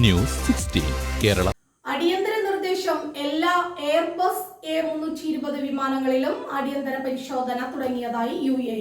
News Kerala. അടിയന്തര നിർദ്ദേശം എല്ലാ എയർബസ് എ മുന്നൂറ്റി ഇരുപത് വിമാനങ്ങളിലും അടിയന്തര പരിശോധന തുടങ്ങിയതായി യു എ.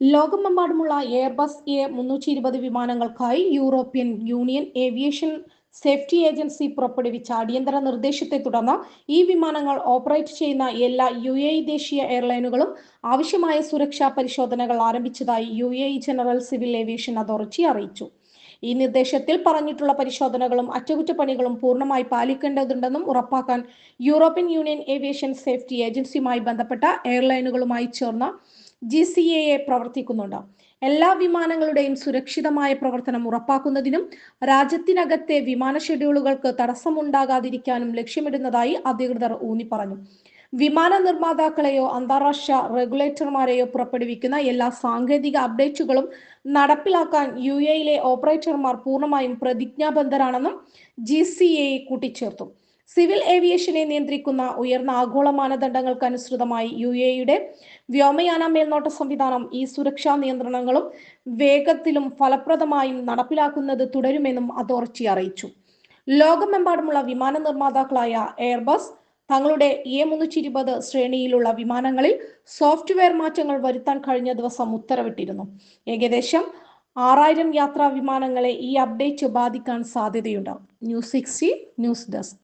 ലോകമെമ്പാടുമുള്ള എയർബസ് എ മുന്നൂറ്റി ഇരുപത് വിമാനങ്ങൾക്കായി European Union aviation safety agency പുറപ്പെടുവിച്ച അടിയന്തര നിർദ്ദേശത്തെ തുടർന്ന് ഈ വിമാനങ്ങൾ ഓപ്പറേറ്റ് ചെയ്യുന്ന എല്ലാ യു എ ദേശീയ എയർലൈനുകളും ആവശ്യമായ സുരക്ഷാ പരിശോധനകൾ ആരംഭിച്ചതായി U A general civil aviation authority അറിയിച്ചു. ഈ നിർദ്ദേശത്തിൽ പറഞ്ഞിട്ടുള്ള പരിശോധനകളും അറ്റകുറ്റപ്പണികളും പൂർണമായി പാലിക്കേണ്ടതുണ്ടെന്നും ഉറപ്പാക്കാൻ യൂറോപ്യൻ യൂണിയൻ ഏവിയേഷൻ സേഫ്റ്റി ഏജൻസിയുമായി ബന്ധപ്പെട്ട എയർലൈനുകളുമായി ചേർന്ന് ജി സി എ പ്രവർത്തിക്കുന്നുണ്ട്. എല്ലാ വിമാനങ്ങളുടെയും സുരക്ഷിതമായ പ്രവർത്തനം ഉറപ്പാക്കുന്നതിനും രാജ്യത്തിനകത്തെ വിമാന ഷെഡ്യൂളുകൾക്ക് തടസ്സമുണ്ടാകാതിരിക്കാനും ലക്ഷ്യമിടുന്നതായി അധികൃതർ ഊന്നി പറഞ്ഞു വിമാന നിർമ്മാതാക്കളെയോ അന്താരാഷ്ട്ര റെഗുലേറ്റർമാരെയോ പുറപ്പെടുവിക്കുന്ന എല്ലാ സാങ്കേതിക അപ്ഡേറ്റുകളും നടപ്പിലാക്കാൻ യു എയിലെ ഓപ്പറേറ്റർമാർ പൂർണമായും പ്രതിജ്ഞാബദ്ധരാണെന്നും ജി സി എ കൂട്ടിച്ചേർത്തു. സിവിൽ ഏവിയേഷനെ നിയന്ത്രിക്കുന്ന ഉയർന്ന ആഗോള മാനദണ്ഡങ്ങൾക്ക് അനുസൃതമായി യു എയുടെ വ്യോമയാന മേൽനോട്ട സംവിധാനം ഈ സുരക്ഷാ നിയന്ത്രണങ്ങളും വേഗത്തിലും ഫലപ്രദമായും നടപ്പിലാക്കുന്നത് തുടരുമെന്നും അതോറിറ്റി അറിയിച്ചു. ലോകമെമ്പാടുമുള്ള വിമാന നിർമ്മാതാക്കളായ എയർബസ് തങ്ങളുടെ എ മുന്നൂറ്റി ഇരുപത് ശ്രേണിയിലുള്ള വിമാനങ്ങളിൽ സോഫ്റ്റ്വെയർ മാറ്റങ്ങൾ വരുത്താൻ കഴിഞ്ഞ ദിവസം ഉത്തരവിട്ടിരുന്നു. ഏകദേശം ആറായിരം യാത്രാ വിമാനങ്ങളെ ഈ അപ്ഡേറ്റ് ബാധിക്കാൻ സാധ്യതയുണ്ട്. News sixty news desk.